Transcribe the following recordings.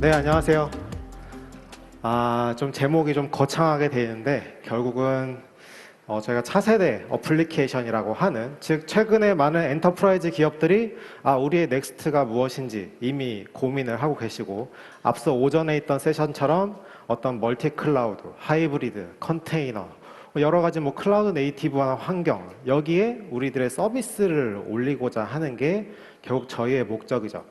네, 안녕하세요. 아, 좀 제목이 좀 거창하게 되는데 결국은 어, 저희가 차세대 어플리케이션이라고 하는 즉 최근에 많은 엔터프라이즈 기업들이 아, 우리의 넥스트가 무엇인지 이미 고민을 하고 계시고 앞서 오전에 있던 세션처럼 어떤 멀티 클라우드, 하이브리드, 컨테이너 뭐 여러 가지 뭐 클라우드 네이티브한 환경 여기에 우리들의 서비스를 올리고자 하는 게 결국 저희의 목적이죠.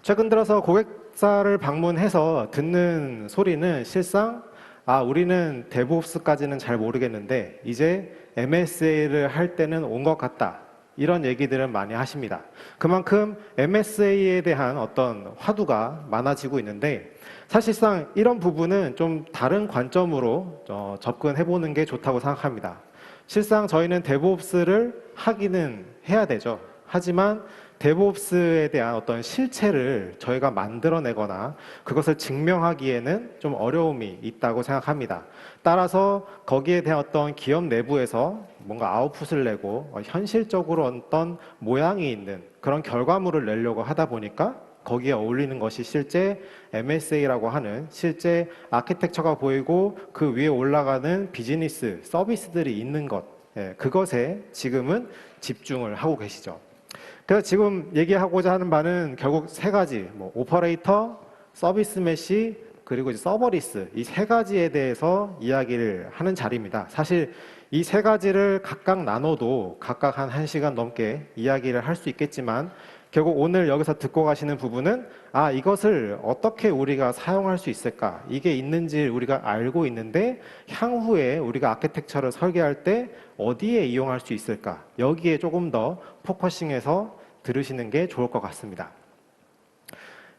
최근 들어서 고객 사를 방문해서 듣는 소리는 실상 아 우리는 데브옵스까지는 잘 모르겠는데 이제 MSA를 할 때는 온 것 같다. 이런 얘기들은 많이 하십니다. 그만큼 MSA에 대한 어떤 화두가 많아지고 있는데 사실상 이런 부분은 좀 다른 관점으로 어, 접근해 보는 게 좋다고 생각합니다. 실상 저희는 데브옵스를 하기는 해야 되죠. 하지만 데브옵스에 대한 어떤 실체를 저희가 만들어내거나 그것을 증명하기에는 좀 어려움이 있다고 생각합니다. 따라서 거기에 대한 어떤 기업 내부에서 뭔가 아웃풋을 내고 어, 현실적으로 어떤 모양이 있는 그런 결과물을 내려고 하다 보니까 거기에 어울리는 것이 실제 MSA라고 하는 실제 아키텍처가 보이고 그 위에 올라가는 비즈니스 서비스들이 있는 것 예, 그것에 지금은 집중을 하고 계시죠. 그래서 지금 얘기하고자 하는 바는 결국 세 가지, 뭐 오퍼레이터, 서비스 메시, 그리고 서버리스. 이 세 가지에 대해서 이야기를 하는 자리입니다. 사실 이 세 가지를 각각 나눠도 각각 한 1시간 넘게 이야기를 할 수 있겠지만 결국 오늘 여기서 듣고 가시는 부분은 아 이것을 어떻게 우리가 사용할 수 있을까? 이게 있는지 우리가 알고 있는데 향후에 우리가 아키텍처를 설계할 때 어디에 이용할 수 있을까? 여기에 조금 더 포커싱해서 들으시는 게 좋을 것 같습니다.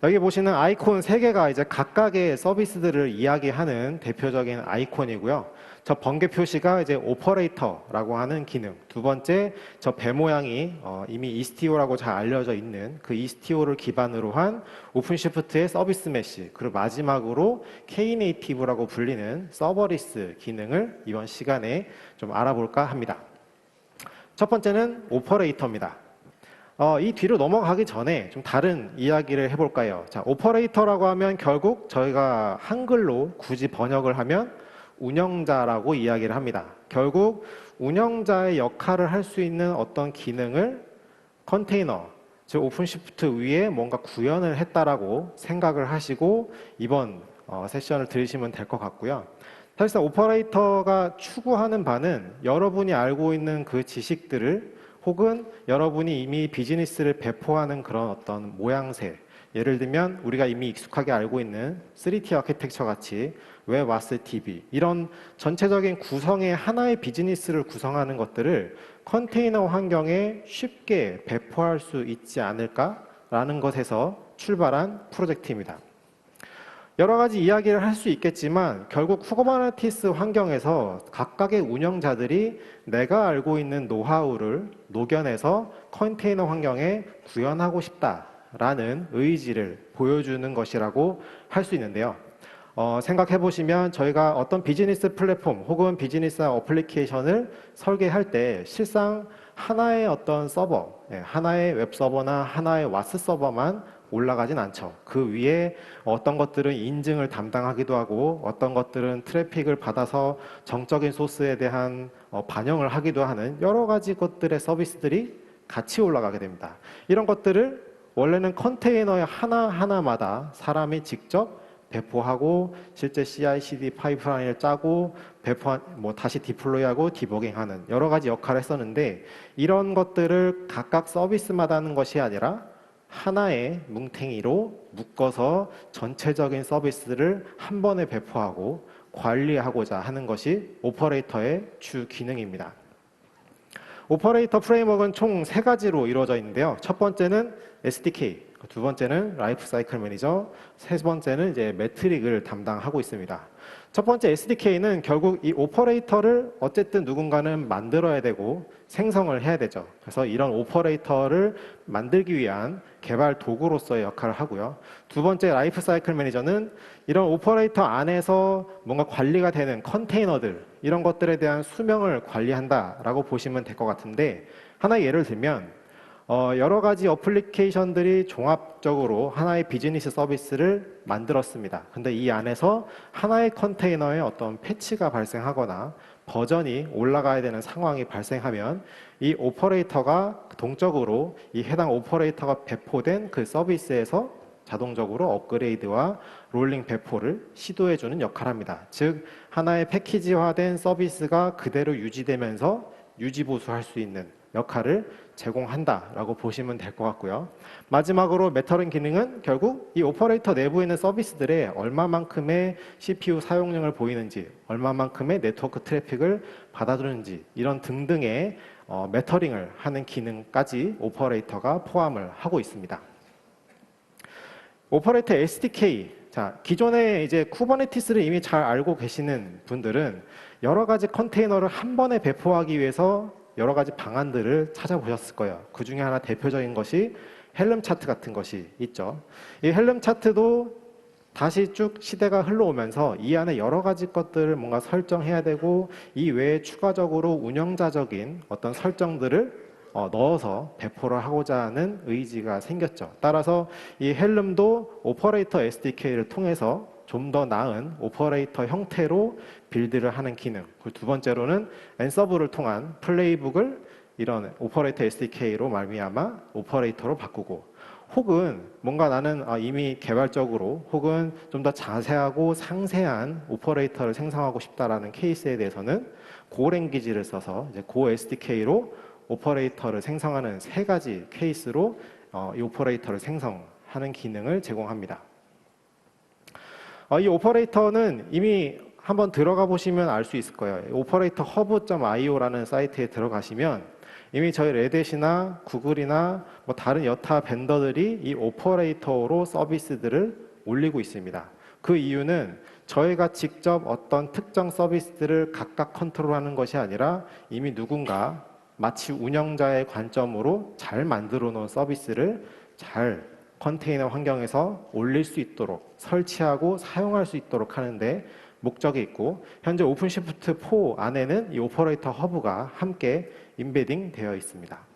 여기 보시는 아이콘 세 개가 이제 각각의 서비스들을 이야기하는 대표적인 아이콘이고요. 저 번개 표시가 이제 오퍼레이터라고 하는 기능. 두 번째, 저 배 모양이 어, 이미 이스티오라고 잘 알려져 있는 그 이스티오를 기반으로 한 오픈시프트의 서비스 메시. 그리고 마지막으로 K네이티브라고 불리는 서버리스 기능을 이번 시간에 좀 알아볼까 합니다. 첫 번째는 오퍼레이터입니다. 어, 이 뒤로 넘어가기 전에 좀 다른 이야기를 해볼까요? 자, 오퍼레이터라고 하면 결국 저희가 한글로 굳이 번역을 하면 운영자라고 이야기를 합니다. 결국 운영자의 역할을 할 수 있는 어떤 기능을 컨테이너, 즉 오픈시프트 위에 뭔가 구현을 했다라고 생각을 하시고 이번 어, 세션을 들으시면 될 것 같고요. 사실상 오퍼레이터가 추구하는 바는 여러분이 알고 있는 그 지식들을 혹은 여러분이 이미 비즈니스를 배포하는 그런 어떤 모양새 예를 들면 우리가 이미 익숙하게 알고 있는 3T 아키텍처 같이 웹 와스 TV 이런 전체적인 구성의 하나의 비즈니스를 구성하는 것들을 컨테이너 환경에 쉽게 배포할 수 있지 않을까라는 것에서 출발한 프로젝트입니다. 여러 가지 이야기를 할 수 있겠지만 결국 쿠버네티스 환경에서 각각의 운영자들이 내가 알고 있는 노하우를 녹여내서 컨테이너 환경에 구현하고 싶다라는 의지를 보여주는 것이라고 할 수 있는데요. 어, 생각해 보시면 저희가 어떤 비즈니스 플랫폼 혹은 비즈니스 어플리케이션을 설계할 때 실상 하나의 어떤 서버, 예, 하나의 웹 서버나 하나의 와스 서버만 올라가진 않죠. 그 위에 어떤 것들은 인증을 담당하기도 하고 어떤 것들은 트래픽을 받아서 정적인 소스에 대한 어, 반영을 하기도 하는 여러 가지 것들의 서비스들이 같이 올라가게 됩니다. 이런 것들을 원래는 컨테이너의 하나하나마다 사람이 직접 배포하고 실제 CI/CD 파이프라인을 짜고 배포한 뭐 다시 디플로이하고 디버깅하는 여러 가지 역할을 했었는데 이런 것들을 각각 서비스마다 하는 것이 아니라 하나의 뭉탱이로 묶어서 전체적인 서비스를 한 번에 배포하고 관리하고자 하는 것이 오퍼레이터의 주 기능입니다. 오퍼레이터 프레임워크는 총 세 가지로 이루어져 있는데요. 첫 번째는 SDK, 두 번째는 라이프 사이클 매니저, 세 번째는 이제 매트릭을 담당하고 있습니다. 첫 번째 SDK는 결국 이 오퍼레이터를 어쨌든 누군가는 만들어야 되고 생성을 해야 되죠. 그래서 이런 오퍼레이터를 만들기 위한 개발 도구로서의 역할을 하고요. 두 번째 라이프 사이클 매니저는 이런 오퍼레이터 안에서 뭔가 관리가 되는 컨테이너들 이런 것들에 대한 수명을 관리한다라고 보시면 될 것 같은데 하나 예를 들면 어, 여러 가지 어플리케이션들이 종합적으로 하나의 비즈니스 서비스를 만들었습니다. 근데 이 안에서 하나의 컨테이너에 어떤 패치가 발생하거나 버전이 올라가야 되는 상황이 발생하면 이 오퍼레이터가 동적으로 이 해당 오퍼레이터가 배포된 그 서비스에서 자동적으로 업그레이드와 롤링 배포를 시도해주는 역할을 합니다. 즉 하나의 패키지화된 서비스가 그대로 유지되면서 유지 보수할 수 있는 역할을 제공한다라고 보시면 될 것 같고요. 마지막으로 메터링 기능은 결국 이 오퍼레이터 내부에 있는 서비스들의 얼마만큼의 CPU 사용량을 보이는지, 얼마만큼의 네트워크 트래픽을 받아들이는지 이런 등등의 어, 메터링을 하는 기능까지 오퍼레이터가 포함을 하고 있습니다. 오퍼레이터 SDK. 자, 기존에 이제 쿠버네티스를 이미 잘 알고 계시는 분들은 여러 가지 컨테이너를 한 번에 배포하기 위해서 여러 가지 방안들을 찾아보셨을 거예요. 그 중에 하나 대표적인 것이 헬름 차트 같은 것이 있죠. 이 헬름 차트도 다시 쭉 시대가 흘러오면서 이 안에 여러 가지 것들을 뭔가 설정해야 되고 이 외에 추가적으로 운영자적인 어떤 설정들을 어, 넣어서 배포를 하고자 하는 의지가 생겼죠. 따라서 이 헬름도 오퍼레이터 SDK를 통해서 좀 더 나은 오퍼레이터 형태로 빌드를 하는 기능. 그리고 두 번째로는 앤서브를 통한 플레이북을 이런 오퍼레이터 SDK로 말미암아 오퍼레이터로 바꾸고 혹은 뭔가 나는 아, 이미 개발적으로 혹은 좀 더 자세하고 상세한 오퍼레이터를 생성하고 싶다라는 케이스에 대해서는 고랭귀지를 써서 이제 고 SDK로 오퍼레이터를 생성하는 세 가지 케이스로 어, 이 오퍼레이터를 생성하는 기능을 제공합니다. 어, 이 오퍼레이터는 이미 한번 들어가 보시면 알 수 있을 거예요. 오퍼레이터 허브.io라는 사이트에 들어가시면 이미 저희 레딧이나 구글이나 뭐 다른 여타 벤더들이 이 오퍼레이터로 서비스들을 올리고 있습니다. 그 이유는 저희가 직접 어떤 특정 서비스들을 각각 컨트롤하는 것이 아니라 이미 누군가 마치 운영자의 관점으로 잘 만들어 놓은 서비스를 잘 컨테이너 환경에서 올릴 수 있도록 설치하고 사용할 수 있도록 하는데 목적이 있고 현재 오픈시프트 4 안에는 이 오퍼레이터 허브가 함께 인베딩 되어 있습니다.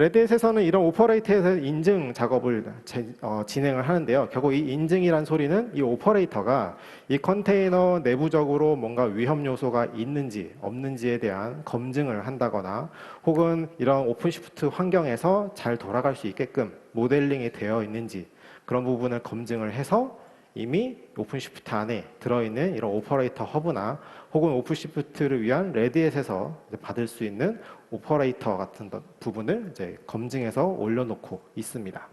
레드햇에서는 이런 오퍼레이터에서 인증 작업을 제, 어, 진행을 하는데요. 결국 이 인증이란 소리는 이 오퍼레이터가 이 컨테이너 내부적으로 뭔가 위험 요소가 있는지 없는지에 대한 검증을 한다거나 혹은 이런 오픈시프트 환경에서 잘 돌아갈 수 있게끔 모델링이 되어 있는지 그런 부분을 검증을 해서 이미 오픈시프트 안에 들어있는 이런 오퍼레이터 허브나 혹은 오픈시프트를 위한 레디엣에서 받을 수 있는 오퍼레이터 같은 부분을 이제 검증해서 올려놓고 있습니다.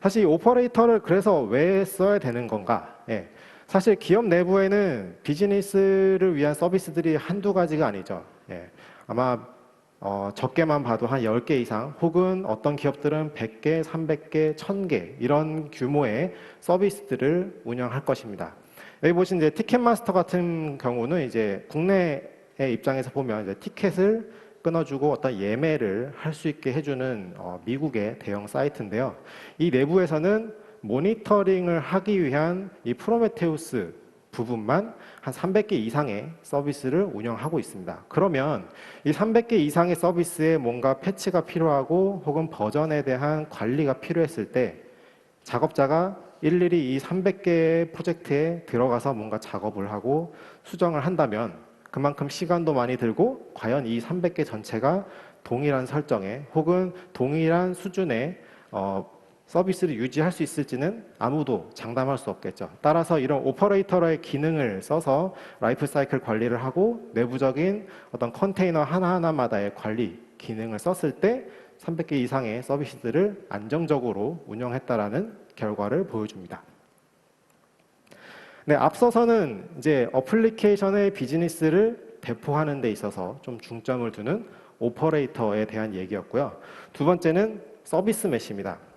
사실 이 오퍼레이터를 그래서 왜 써야 되는 건가? 예. 사실 기업 내부에는 비즈니스를 위한 서비스들이 한두 가지가 아니죠. 예. 아마 어, 적게만 봐도 한 10개 이상 혹은 어떤 기업들은 100개, 300개, 1000개 이런 규모의 서비스들을 운영할 것입니다. 여기 보신 이제 티켓마스터 같은 경우는 이제 국내의 입장에서 보면 이제 티켓을 끊어주고 어떤 예매를 할 수 있게 해주는 어, 미국의 대형 사이트인데요. 이 내부에서는 모니터링을 하기 위한 이 프로메테우스 부분만 한 300개 이상의 서비스를 운영하고 있습니다. 그러면 이 300개 이상의 서비스에 뭔가 패치가 필요하고 혹은 버전에 대한 관리가 필요했을 때 작업자가 일일이 이 300개의 프로젝트에 들어가서 뭔가 작업을 하고 수정을 한다면 그만큼 시간도 많이 들고 과연 이 300개 전체가 동일한 설정에 혹은 동일한 수준의 어, 서비스를 유지할 수 있을지는 아무도 장담할 수 없겠죠. 따라서 이런 오퍼레이터의 기능을 써서 라이프 사이클 관리를 하고 내부적인 어떤 컨테이너 하나하나마다의 관리 기능을 썼을 때 300개 이상의 서비스들을 안정적으로 운영했다라는 결과를 보여줍니다. 네, 앞서서는 이제 어플리케이션의 비즈니스를 배포하는 데 있어서 좀 중점을 두는 오퍼레이터에 대한 얘기였고요. 두 번째는 서비스 메시입니다.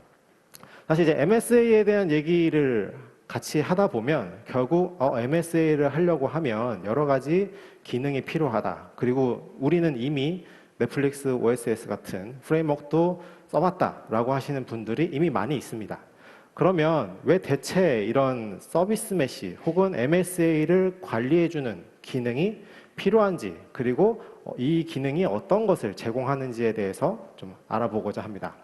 사실 이제 MSA에 대한 얘기를 같이 하다 보면 결국 어, MSA를 하려고 하면 여러 가지 기능이 필요하다. 그리고 우리는 이미 넷플릭스 OSS 같은 프레임워크도 써봤다라고 하시는 분들이 이미 많이 있습니다. 그러면 왜 대체 이런 서비스 메시 혹은 MSA를 관리해주는 기능이 필요한지 그리고 어, 이 기능이 어떤 것을 제공하는지에 대해서 좀 알아보고자 합니다.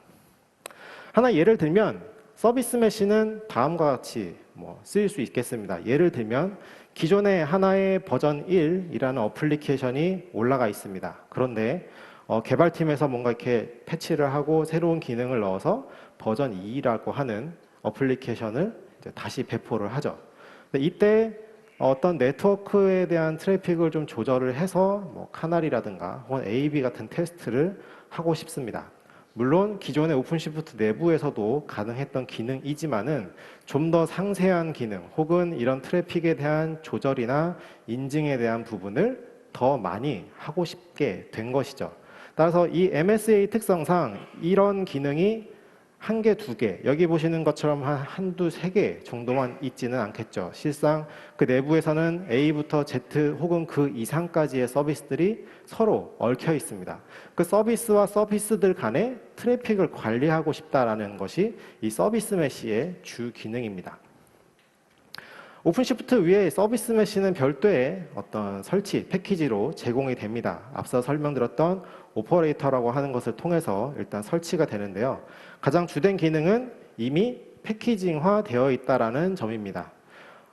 하나 예를 들면 서비스 메시는 다음과 같이 뭐 쓰일 수 있겠습니다. 예를 들면 기존에 하나의 버전 1이라는 어플리케이션이 올라가 있습니다. 그런데 어, 개발팀에서 뭔가 이렇게 패치를 하고 새로운 기능을 넣어서 버전 2라고 하는 어플리케이션을 다시 배포를 하죠. 이때 어떤 네트워크에 대한 트래픽을 좀 조절을 해서 뭐 카날이라든가 혹은 A/B 같은 테스트를 하고 싶습니다. 물론 기존의 오픈시프트 내부에서도 가능했던 기능이지만은 좀 더 상세한 기능 혹은 이런 트래픽에 대한 조절이나 인증에 대한 부분을 더 많이 하고 싶게 된 것이죠. 따라서 이 MSA 특성상 이런 기능이 한 개, 두 개, 여기 보시는 것처럼 한 한두 세 개 정도만 있지는 않겠죠. 실상 그 내부에서는 A부터 Z 혹은 그 이상까지의 서비스들이 서로 얽혀 있습니다. 그 서비스와 서비스들 간의 트래픽을 관리하고 싶다라는 것이 이 서비스 메시의 주 기능입니다. 오픈시프트 위에 서비스 메시는 별도의 어떤 설치 패키지로 제공이 됩니다. 앞서 설명드렸던 오퍼레이터라고 하는 것을 통해서 일단 설치가 되는데요. 가장 주된 기능은 이미 패키징화 되어 있다라는 점입니다.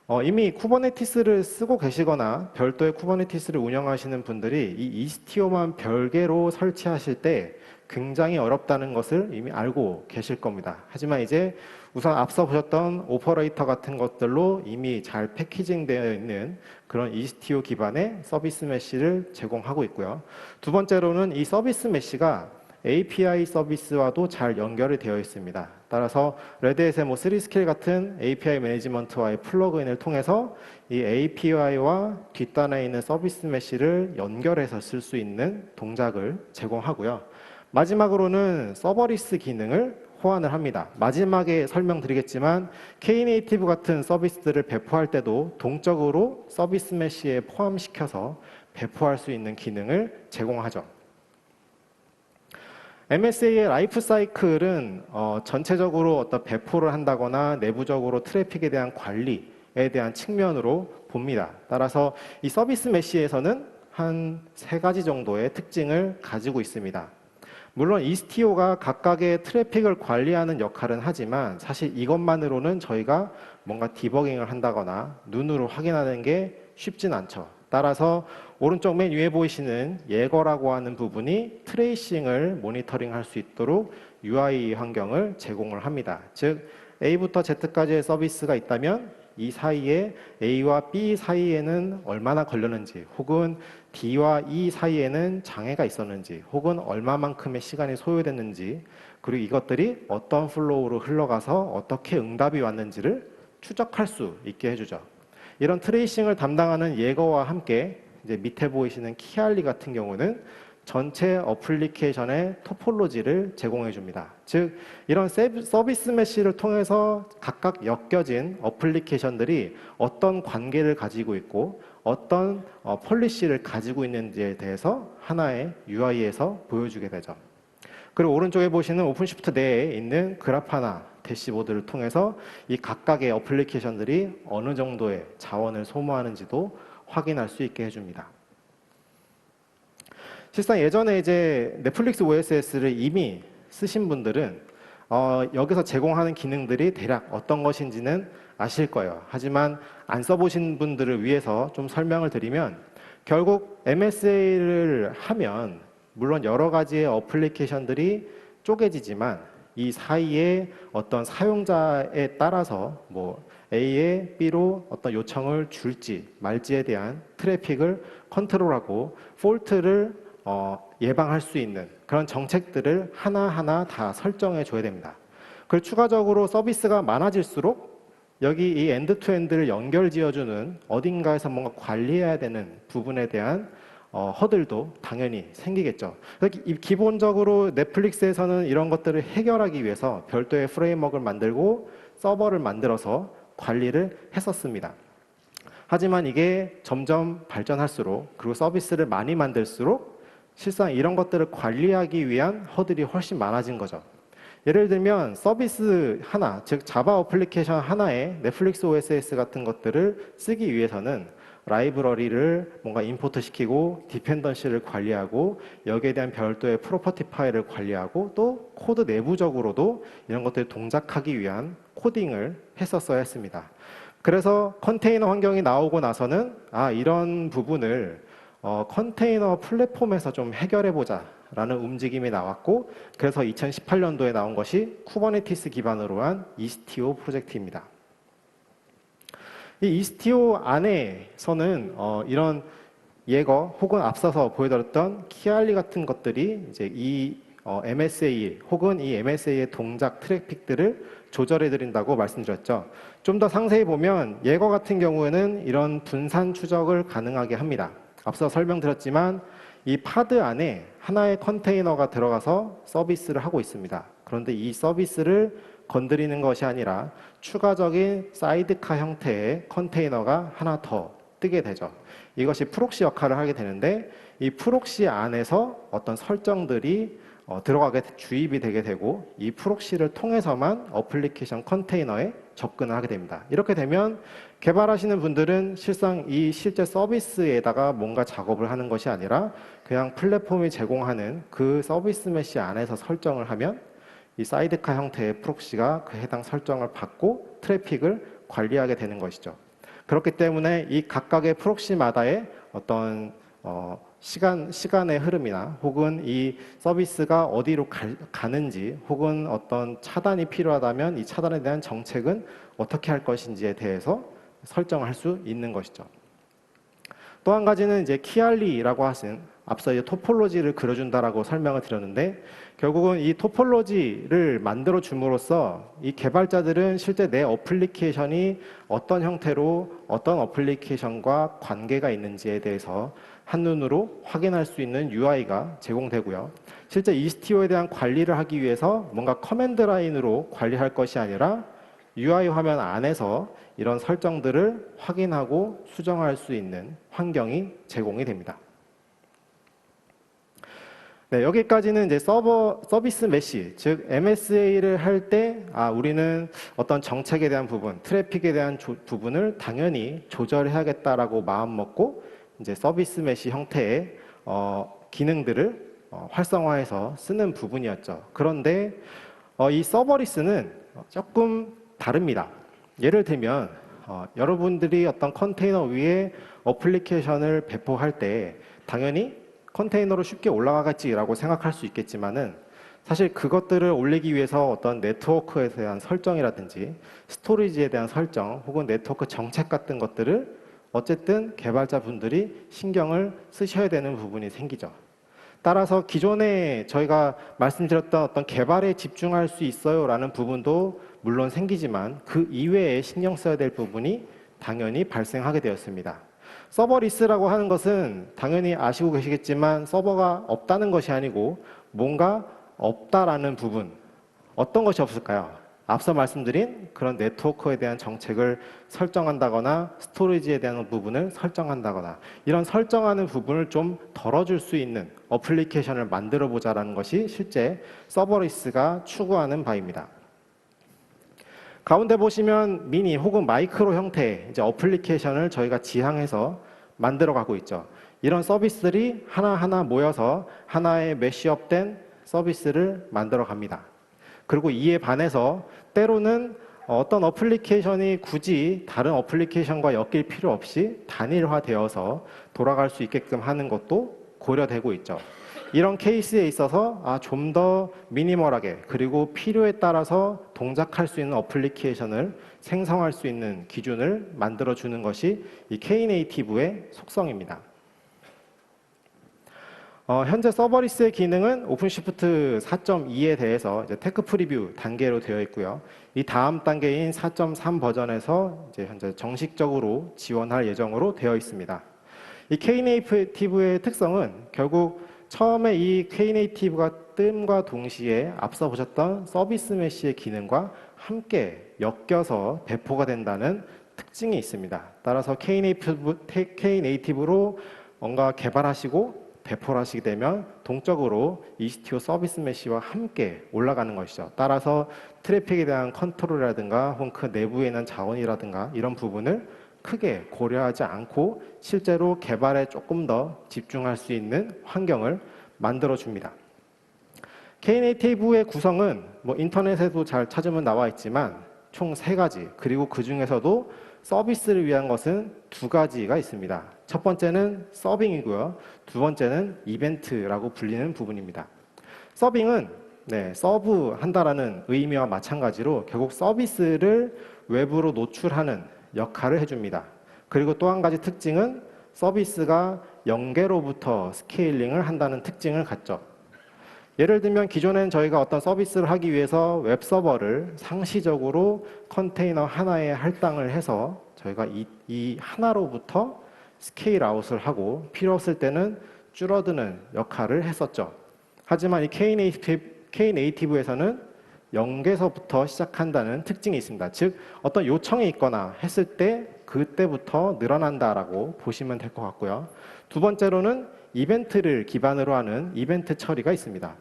어, 이미 쿠버네티스를 쓰고 계시거나 별도의 쿠버네티스를 운영하시는 분들이 이 이스티오만 별개로 설치하실 때 굉장히 어렵다는 것을 이미 알고 계실 겁니다. 하지만 이제 우선 앞서 보셨던 오퍼레이터 같은 것들로 이미 잘 패키징 되어 있는 그런 이스티오 기반의 서비스 메시를 제공하고 있고요. 두 번째로는 이 서비스 메시가 API 서비스와도 잘 연결이 되어 있습니다. 따라서 레드햇의 뭐 3스킬 같은 API 매니지먼트와의 플러그인을 통해서 이 API와 뒷단에 있는 서비스 메시를 연결해서 쓸 수 있는 동작을 제공하고요. 마지막으로는 서버리스 기능을 호환을 합니다. 마지막에 설명드리겠지만 K네이티브 같은 서비스들을 배포할 때도 동적으로 서비스 메시에 포함시켜서 배포할 수 있는 기능을 제공하죠. MSA의 라이프 사이클은 어, 전체적으로 어떤 배포를 한다거나 내부적으로 트래픽에 대한 관리에 대한 측면으로 봅니다. 따라서 이 서비스 메시에서는 한 세 가지 정도의 특징을 가지고 있습니다. 물론 이스티오가 각각의 트래픽을 관리하는 역할은 하지만 사실 이것만으로는 저희가 뭔가 디버깅을 한다거나 눈으로 확인하는 게 쉽진 않죠. 따라서 오른쪽 맨 위에 보이시는 예거라고 하는 부분이 트레이싱을 모니터링 할 수 있도록 UI 환경을 제공을 합니다. 즉 A부터 Z까지의 서비스가 있다면 이 사이에 A와 B 사이에는 얼마나 걸렸는지 혹은 D와 E 사이에는 장애가 있었는지 혹은 얼마만큼의 시간이 소요됐는지 그리고 이것들이 어떤 플로우로 흘러가서 어떻게 응답이 왔는지를 추적할 수 있게 해주죠. 이런 트레이싱을 담당하는 예거와 함께 이제 밑에 보이시는 키알리 같은 경우는 전체 어플리케이션의 토폴로지를 제공해 줍니다. 즉 이런 서비스 메시를 통해서 각각 엮여진 어플리케이션들이 어떤 관계를 가지고 있고 어떤 어, 폴리시를 가지고 있는지에 대해서 하나의 UI에서 보여주게 되죠. 그리고 오른쪽에 보시는 오픈시프트 내에 있는 그라파나 대시보드를 통해서 이 각각의 어플리케이션들이 어느 정도의 자원을 소모하는지도 확인할 수 있게 해줍니다. 실상 예전에 이제 넷플릭스 OSS를 이미 쓰신 분들은 어, 여기서 제공하는 기능들이 대략 어떤 것인지는 아실 거예요. 하지만 안 써보신 분들을 위해서 좀 설명을 드리면 결국 MSA를 하면 물론 여러 가지의 어플리케이션들이 쪼개지지만 이 사이에 어떤 사용자에 따라서 뭐 A에 B로 어떤 요청을 줄지 말지에 대한 트래픽을 컨트롤하고 폴트를 어, 예방할 수 있는 그런 정책들을 하나하나 다 설정해 줘야 됩니다. 그리고 추가적으로 서비스가 많아질수록 여기 이 엔드투엔드를 연결 지어주는 어딘가에서 뭔가 관리해야 되는 부분에 대한 어, 허들도 당연히 생기겠죠. 기본적으로 넷플릭스에서는 이런 것들을 해결하기 위해서 별도의 프레임워크를 만들고 서버를 만들어서 관리를 했었습니다. 하지만 이게 점점 발전할수록 그리고 서비스를 많이 만들수록 실상 이런 것들을 관리하기 위한 허들이 훨씬 많아진 거죠. 예를 들면 서비스 하나, 즉 자바 어플리케이션 하나에 넷플릭스 OSS 같은 것들을 쓰기 위해서는 라이브러리를 뭔가 임포트 시키고 디펜던시를 관리하고 여기에 대한 별도의 프로퍼티 파일을 관리하고 또 코드 내부적으로도 이런 것들을 동작하기 위한 코딩을 했었어야 했습니다. 그래서 컨테이너 환경이 나오고 나서는 아 이런 부분을 어, 컨테이너 플랫폼에서 좀 해결해 보자 라는 움직임이 나왔고 그래서 2018년도에 나온 것이 쿠버네티스 기반으로 한 이스티오 프로젝트입니다. 이 이스티오 안에서는 어, 이런 예거 혹은 앞서서 보여드렸던 키알리 같은 것들이 이제 이 어, MSA 혹은 이 MSA의 동작 트래픽들을 조절해 드린다고 말씀드렸죠. 좀 더 상세히 보면 예거 같은 경우에는 이런 분산 추적을 가능하게 합니다. 앞서 설명드렸지만 이 파드 안에 하나의 컨테이너가 들어가서 서비스를 하고 있습니다. 그런데 이 서비스를 건드리는 것이 아니라 추가적인 사이드카 형태의 컨테이너가 하나 더 뜨게 되죠. 이것이 프록시 역할을 하게 되는데 이 프록시 안에서 어떤 설정들이 어, 들어가게 주입이 되게 되고 이 프록시를 통해서만 어플리케이션 컨테이너에 접근을 하게 됩니다. 이렇게 되면 개발하시는 분들은 실상 이 실제 서비스에다가 뭔가 작업을 하는 것이 아니라 그냥 플랫폼이 제공하는 그 서비스 메시 안에서 설정을 하면 이 사이드카 형태의 프록시가 그 해당 설정을 받고 트래픽을 관리하게 되는 것이죠. 그렇기 때문에 이 각각의 프록시마다의 어떤 어, 시간 시간의 흐름이나 혹은 이 서비스가 어디로 갈, 가는지 혹은 어떤 차단이 필요하다면 이 차단에 대한 정책은 어떻게 할 것인지에 대해서 설정할 수 있는 것이죠. 또 한 가지는 이제 키알리라고 하신 앞서 이제 토폴로지를 그려준다라고 설명을 드렸는데 결국은 이 토폴로지를 만들어 줌으로써 이 개발자들은 실제 내 어플리케이션이 어떤 형태로 어떤 어플리케이션과 관계가 있는지에 대해서 한눈으로 확인할 수 있는 UI가 제공되고요. 실제 이스티오에 대한 관리를 하기 위해서 뭔가 커맨드 라인으로 관리할 것이 아니라 UI 화면 안에서 이런 설정들을 확인하고 수정할 수 있는 환경이 제공이 됩니다. 네, 여기까지는 이제 서버 서비스 메시, 즉 MSA를 할 때 아, 우리는 어떤 정책에 대한 부분, 트래픽에 대한 조, 부분을 당연히 조절해야겠다라고 마음 먹고 이제 서비스 메시 형태의 어, 기능들을 어, 활성화해서 쓰는 부분이었죠. 그런데 어, 이 서버리스는 조금 다릅니다. 예를 들면 어, 여러분들이 어떤 컨테이너 위에 어플리케이션을 배포할 때 당연히 컨테이너로 쉽게 올라가겠지라고 생각할 수 있겠지만은 사실 그것들을 올리기 위해서 어떤 네트워크에 대한 설정이라든지 스토리지에 대한 설정 혹은 네트워크 정책 같은 것들을 어쨌든 개발자분들이 신경을 쓰셔야 되는 부분이 생기죠. 따라서 기존에 저희가 말씀드렸던 어떤 개발에 집중할 수 있어요라는 부분도 물론 생기지만 그 이외에 신경 써야 될 부분이 당연히 발생하게 되었습니다. 서버리스라고 하는 것은 당연히 아시고 계시겠지만 서버가 없다는 것이 아니고 뭔가 없다라는 부분 어떤 것이 없을까요? 앞서 말씀드린 그런 네트워크에 대한 정책을 설정한다거나 스토리지에 대한 부분을 설정한다거나 이런 설정하는 부분을 좀 덜어줄 수 있는 어플리케이션을 만들어 보자라는 것이 실제 서버리스가 추구하는 바입니다. 가운데 보시면 미니 혹은 마이크로 형태의 이제 어플리케이션을 저희가 지향해서 만들어 가고 있죠. 이런 서비스들이 하나하나 모여서 하나의 메시업된 서비스를 만들어 갑니다. 그리고 이에 반해서 때로는 어떤 어플리케이션이 굳이 다른 어플리케이션과 엮일 필요 없이 단일화되어서 돌아갈 수 있게끔 하는 것도 고려되고 있죠. 이런 케이스에 있어서 아, 좀 더 미니멀하게 그리고 필요에 따라서 동작할 수 있는 어플리케이션을 생성할 수 있는 기준을 만들어 주는 것이 이 K네이티브의 속성입니다. 어, 현재 서버리스의 기능은 오픈시프트 4.2에 대해서 테크 프리뷰 단계로 되어 있고요. 이 다음 단계인 4.3 버전에서 이제 현재 정식적으로 지원할 예정으로 되어 있습니다. 이 K네이티브의 특성은 결국 처음에 이 K네이티브가 뜸과 동시에 앞서 보셨던 서비스 메시의 기능과 함께 엮여서 배포가 된다는 특징이 있습니다. 따라서 K네이티브, K네이티브 로 뭔가 개발하시고 배포를 하시게 되면 동적으로 EC2 서비스 메시와 함께 올라가는 것이죠. 따라서 트래픽에 대한 컨트롤이라든가 혹은 그 내부에 있는 자원이라든가 이런 부분을 크게 고려하지 않고 실제로 개발에 조금 더 집중할 수 있는 환경을 만들어 줍니다. K네이티브의 구성은 뭐 인터넷에도 잘 찾으면 나와 있지만 총 세 가지 그리고 그 중에서도 서비스를 위한 것은 두 가지가 있습니다. 첫 번째는 서빙이고요. 두 번째는 이벤트라고 불리는 부분입니다. 서빙은 네, 서브 한다라는 의미와 마찬가지로 결국 서비스를 외부로 노출하는 역할을 해줍니다. 그리고 또 한 가지 특징은 서비스가 연계로부터 스케일링을 한다는 특징을 갖죠. 예를 들면 기존엔 저희가 어떤 서비스를 하기 위해서 웹 서버를 상시적으로 컨테이너 하나에 할당을 해서 저희가 이, 이 하나로부터 스케일 아웃을 하고 필요 없을 때는 줄어드는 역할을 했었죠. 하지만 이 K네이티브, K네이티브에서는 연계서부터 시작한다는 특징이 있습니다. 즉 어떤 요청이 있거나 했을 때 그때부터 늘어난다라고 보시면 될 것 같고요. 두 번째로는 이벤트를 기반으로 하는 이벤트 처리가 있습니다.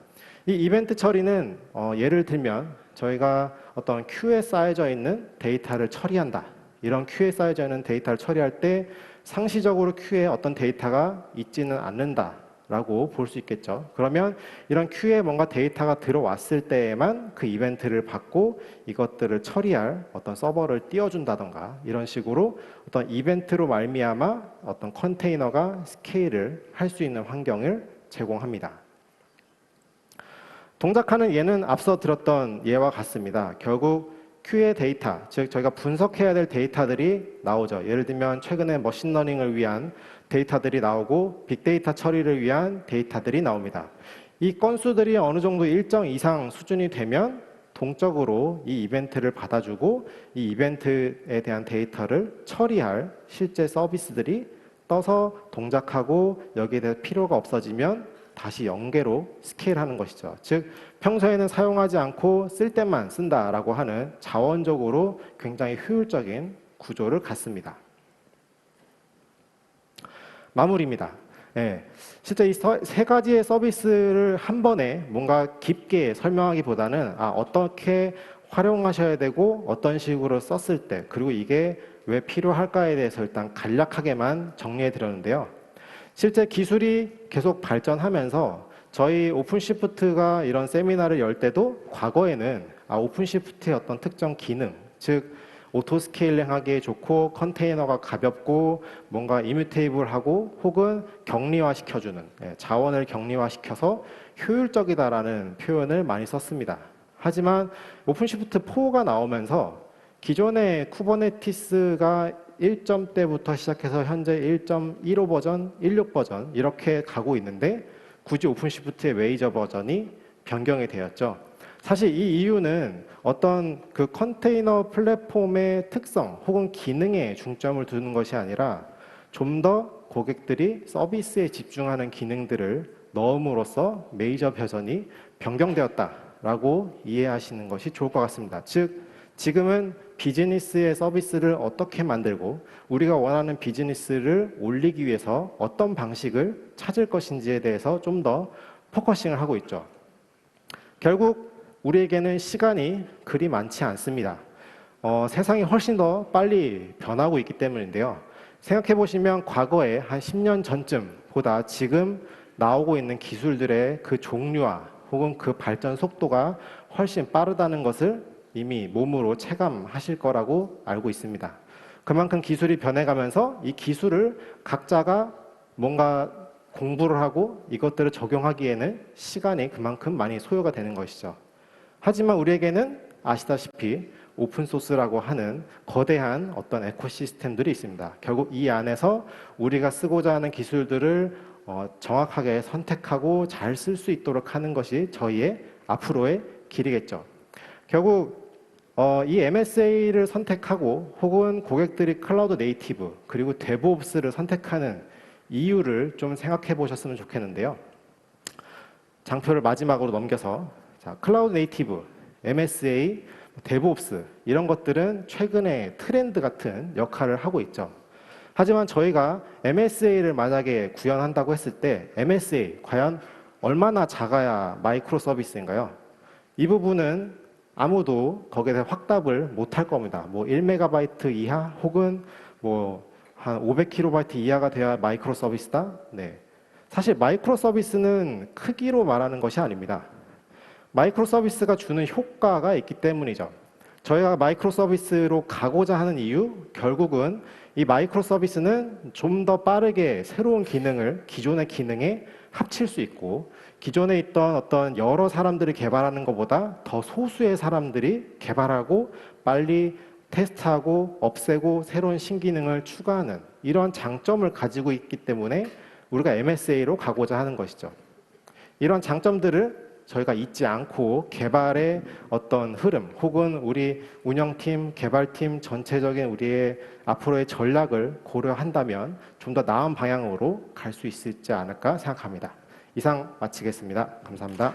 이 이벤트 처리는 어, 예를 들면 저희가 어떤 큐에 쌓여져 있는 데이터를 처리한다. 이런 큐에 쌓여져 있는 데이터를 처리할 때 상시적으로 큐에 어떤 데이터가 있지는 않는다 라고 볼 수 있겠죠. 그러면 이런 큐에 뭔가 데이터가 들어왔을 때에만 그 이벤트를 받고 이것들을 처리할 어떤 서버를 띄워준다던가 이런 식으로 어떤 이벤트로 말미암아 어떤 컨테이너가 스케일을 할 수 있는 환경을 제공합니다. 동작하는 예는 앞서 들었던 예와 같습니다. 결국 Q의 데이터, 즉 저희가 분석해야 될 데이터들이 나오죠. 예를 들면 최근에 머신러닝을 위한 데이터들이 나오고 빅데이터 처리를 위한 데이터들이 나옵니다. 이 건수들이 어느 정도 일정 이상 수준이 되면 동적으로 이 이벤트를 받아주고 이 이벤트에 대한 데이터를 처리할 실제 서비스들이 떠서 동작하고 여기에 대해 필요가 없어지면 다시 연계로 스케일하는 것이죠. 즉 평소에는 사용하지 않고 쓸 때만 쓴다라고 하는 자원적으로 굉장히 효율적인 구조를 갖습니다. 마무리입니다. 예, 실제 이 세 가지의 서비스를 한 번에 뭔가 깊게 설명하기보다는 아, 어떻게 활용하셔야 되고 어떤 식으로 썼을 때 그리고 이게 왜 필요할까에 대해서 일단 간략하게만 정리해 드렸는데요. 실제 기술이 계속 발전하면서 저희 오픈시프트가 이런 세미나를 열 때도 과거에는 아, 오픈시프트의 어떤 특정 기능, 즉 오토 스케일링 하기에 좋고 컨테이너가 가볍고 뭔가 이뮤테이블하고 혹은 격리화 시켜주는 예, 자원을 격리화 시켜서 효율적이다라는 표현을 많이 썼습니다. 하지만 오픈시프트 4가 나오면서 기존의 쿠버네티스가 1점대부터 시작해서 현재 1.15 버전, 16 버전 이렇게 가고 있는데 굳이 오픈시프트의 웨이저 버전이 변경이 되었죠. 사실 이 이유는 어떤 그 컨테이너 플랫폼의 특성 혹은 기능에 중점을 두는 것이 아니라 좀 더 고객들이 서비스에 집중하는 기능들을 넣음으로써 메이저 버전이 변경되었다라고 이해하시는 것이 좋을 것 같습니다. 즉 지금은 비즈니스의 서비스를 어떻게 만들고 우리가 원하는 비즈니스를 올리기 위해서 어떤 방식을 찾을 것인지에 대해서 좀 더 포커싱을 하고 있죠. 결국 우리에게는 시간이 그리 많지 않습니다. 어, 세상이 훨씬 더 빨리 변하고 있기 때문인데요. 생각해 보시면 과거에 한 10년 전쯤보다 지금 나오고 있는 기술들의 그 종류와 혹은 그 발전 속도가 훨씬 빠르다는 것을 이미 몸으로 체감하실 거라고 알고 있습니다. 그만큼 기술이 변해가면서 이 기술을 각자가 뭔가 공부를 하고 이것들을 적용하기에는 시간이 그만큼 많이 소요가 되는 것이죠. 하지만 우리에게는 아시다시피 오픈소스라고 하는 거대한 어떤 에코시스템들이 있습니다. 결국 이 안에서 우리가 쓰고자 하는 기술들을 어, 정확하게 선택하고 잘 쓸 수 있도록 하는 것이 저희의 앞으로의 길이겠죠. 결국 어, 이 MSA를 선택하고 혹은 고객들이 클라우드 네이티브 그리고 데브옵스를 선택하는 이유를 좀 생각해 보셨으면 좋겠는데요. 장표를 마지막으로 넘겨서 자, 클라우드 네이티브, MSA, 데브옵스 이런 것들은 최근에 트렌드 같은 역할을 하고 있죠. 하지만 저희가 MSA를 만약에 구현한다고 했을 때 MSA 과연 얼마나 작아야 마이크로 서비스인가요? 이 부분은 아무도 거기에 대해 확답을 못 할 겁니다. 뭐 1메가바이트 이하 혹은 뭐 한 500kB 이하가 돼야 마이크로 서비스다. 네. 사실 마이크로 서비스는 크기로 말하는 것이 아닙니다. 마이크로 서비스가 주는 효과가 있기 때문이죠. 저희가 마이크로 서비스로 가고자 하는 이유, 결국은 이 마이크로 서비스는 좀 더 빠르게 새로운 기능을 기존의 기능에 합칠 수 있고 기존에 있던 어떤 여러 사람들이 개발하는 것보다 더 소수의 사람들이 개발하고 빨리 테스트하고 없애고 새로운 신기능을 추가하는 이런 장점을 가지고 있기 때문에 우리가 MSA로 가고자 하는 것이죠. 이런 장점들을 저희가 잊지 않고 개발의 어떤 흐름 혹은 우리 운영팀, 개발팀 전체적인 우리의 앞으로의 전략을 고려한다면 좀 더 나은 방향으로 갈 수 있지 않을까 생각합니다. 이상 마치겠습니다. 감사합니다.